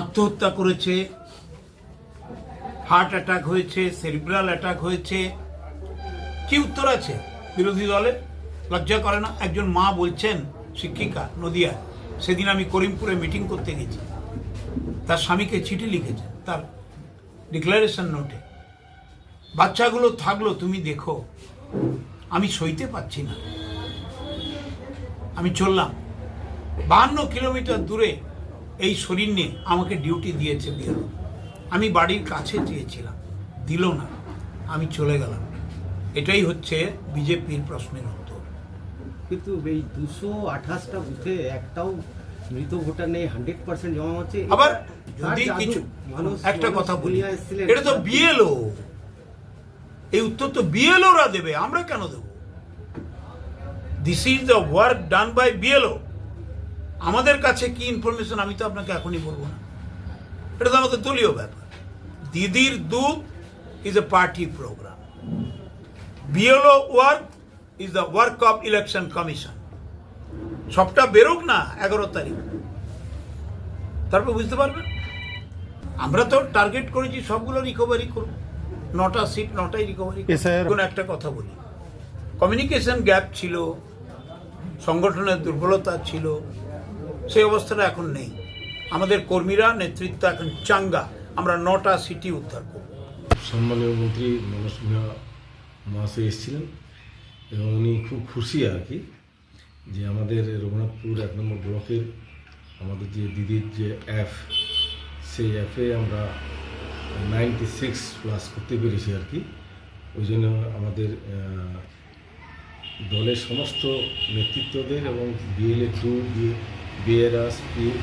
আত্মহত্যা করেছে heart attack হয়েছে সেরিব্রাল অ্যাটাক হয়েছে। কি উত্তর আছে? বিরোধী দলের লজ্জা করে না? একজন মা বলছেন, শিক্ষিকা নদিয়া সেদিন আমি করিমপুরে মিটিং করতে গেছি। তার স্বামীকে চিঠি লিখেছে, তার ডিক্লারেশন নোটে বাচ্চাগুলো থাকল, তুমি দেখো, আমি সইতে পারছি না। আমি চললাম। বাহান্ন কিলোমিটার দূরে এই শরীর নিয়ে আমাকে ডিউটি দিয়েছে বিএলও আমি বাড়ির কাছে চেয়েছিলাম দিল না। আমি চলে গেলাম। এটাই হচ্ছে বিজেপির প্রশ্নের উত্তর। কিন্তু এই দুশো আঠাশটা বুথে একটাও মৃত ভোটার নেই হান্ড্রেড পার্সেন্ট জমা হচ্ছে। আবার যদি কিছু একটা কথা বলি এটা তো বিএলও এই উত্তর তো বিএলওরা দেবে আমরা কেন দেব? This is the work done by BLO আমাদের কাছে কি ইনফরমেশন আমি তো আপনাকে এখনই বলব না। এটা তো আমাদের দলীয় ব্যাপার। দিদির দুধ is a party program BLO work is the work of election commission সবটা বেরোক না এগারো তারিখ। তারপর বুঝতে পারবেন? আমরা তো টার্গেট করেছি সবগুলো রিকভারি করব। নটা সিট নটাই রিকভারি কোন একটা কথা বলি। কমিউনিকেশন গ্যাপ ছিল সংগঠনের দুর্বলতা ছিল। সেই অবস্থাটা এখন নেই। আমাদের কর্মীরা নেতৃত্ব এখন চাঙ্গা। আমরা নটা সিটি উদ্ধার করব। সম্মানীয় মন্ত্রী মনোজ সিনহা মহাশয় এসেছিলেন এবং উনি খুব খুশি আর কি যে আমাদের রঘুনাথপুর এক নম্বর ব্লকের আমাদের যে দিদির যে অ্যাপ, সেই অ্যাপে আমরা নাইনটি সিক্স প্লাস করতে পেরেছি আর কি। ওই জন্য আমাদের দলের সমস্ত নেতৃত্বদের এবং বিএলএ টু বিএরআস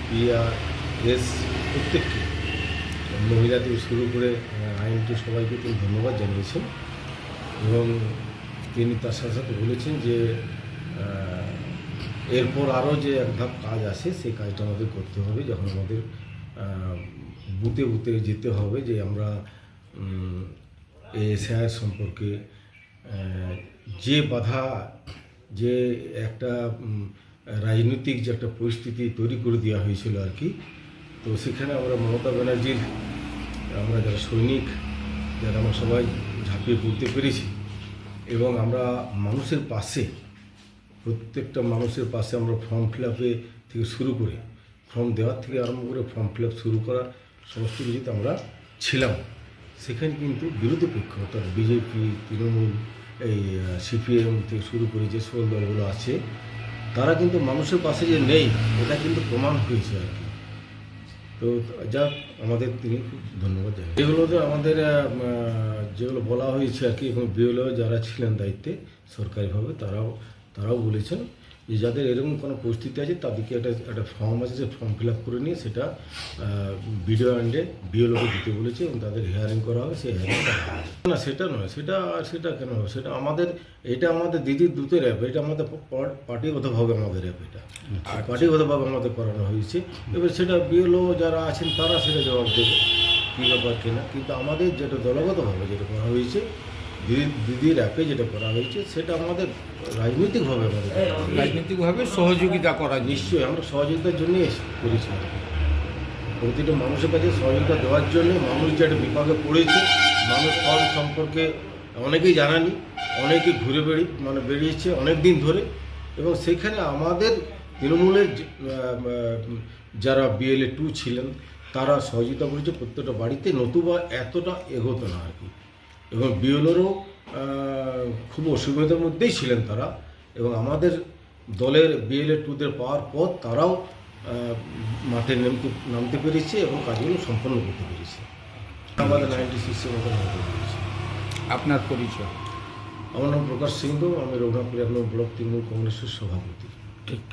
পিআর, এস প্রত্যেককে। মহিলা থেকে শুরু করে আইন টু সবাইকে তিনি ধন্যবাদ জানিয়েছেন। এবং তিনি তার সাথে সাথে বলেছেন যে এরপর আরও যে এক ধাপ কাজ আছে, সেই কাজটা আমাদের করতে হবে, যখন আমাদের বুথে বুথে যেতে হবে যে আমরা এসআইআর সম্পর্কে যে বাধা, যে একটা রাজনৈতিক যে একটা পরিস্থিতি তৈরি করে দেওয়া হয়েছিল আর কি, তো সেখানে আমরা মমতা ব্যানার্জির, আমরা যারা সৈনিক, যারা আমরা সবাই ঝাঁপিয়ে পড়তে পেরেছি এবং আমরা মানুষের পাশে, প্রত্যেকটা মানুষের পাশে আমরা ফর্ম ফিল আপে থেকে শুরু করে ফর্ম দেওয়ার থেকে আরম্ভ করে ফর্ম ফিল আপ শুরু করা সমস্ত কিছুতে আমরা ছিলাম। সেখানে কিন্তু বিরোধী পক্ষ, অর্থাৎ বিজেপি, তৃণমূল, এই সিপিএম থেকে শুরু করে যে সকল দলগুলো আছে তারা কিন্তু মানুষের পাশে যে নেই, এটা কিন্তু প্রমাণ হয়েছে আর কি। তো যাক, আমাদের তিনি খুব ধন্যবাদ জানাই এগুলো তো আমাদের যেগুলো বলা হয়েছে আর কি এবং বিএলও যারা ছিলেন দায়িত্বে সরকারিভাবে, তারাও তারাও বলেছেন। যে যাদের এরকম কোনো পরিস্থিতি আছে তাদেরকে একটা একটা ফর্ম আছে সে ফর্ম ফিল আপ করে নিয়ে সেটা ভিডিও অ্যান্ডে বিএলওকে দিতে বলেছে এবং তাদের হিয়ারিং করা হবে সেই হেয়ারিং না সেটা নয় সেটা আর সেটা কেন হবে? সেটা আমাদের এটা আমাদের দিদির দূতের অ্যাপ এটা আমাদের পার্টিগতভাবে আমাদের অ্যাপ এটা। আর পার্টিগতভাবে আমাদের করানো হয়েছে। এবার সেটা বিএলও যারা আছেন তারা সেটা জবাব দেবে কী ব্যাপার কিনা কিন্তু আমাদের যেটা দলগতভাবে যেটা করা হয়েছে দিদির অ্যাপে যেটা করা হয়েছে সেটা আমাদের রাজনৈতিকভাবে আমাদের রাজনৈতিকভাবে সহযোগিতা করা নিশ্চয়ই আমরা সহযোগিতার জন্যই করেছি। প্রতিটা মানুষের কাছে সহযোগিতা দেওয়ার জন্য মানুষ যে একটা বিপাকে পড়েছে মানুষ ফল সম্পর্কে অনেকেই জানানি অনেকেই ঘুরে বেড়ি মানে বেরিয়েছে অনেক দিন ধরে। এবং সেখানে আমাদের তৃণমূলের যারা বিএলএ টু ছিলেন তারা সহযোগিতা করেছে প্রত্যেকটা বাড়িতে নতুবা এতটা এগোতো না আর কি। এবং বিএলওরও খুব অসুবিধার মধ্যেই ছিলেন তারা এবং আমাদের দলের বিএলএ টুদের পাওয়ার পর তারাও মাঠে নামতে নামতে পেরেছে এবং কাজগুলো সম্পন্ন করতে পেরেছে। আমাদের নাইনটি সিক্সের মতো নামতে পেরেছে। আপনার পরিচয়? আমার নাম প্রকাশ সিংহ আমি রঘুনাথপুর এক ব্লক তৃণমূল কংগ্রেসের সভাপতি। ঠিক।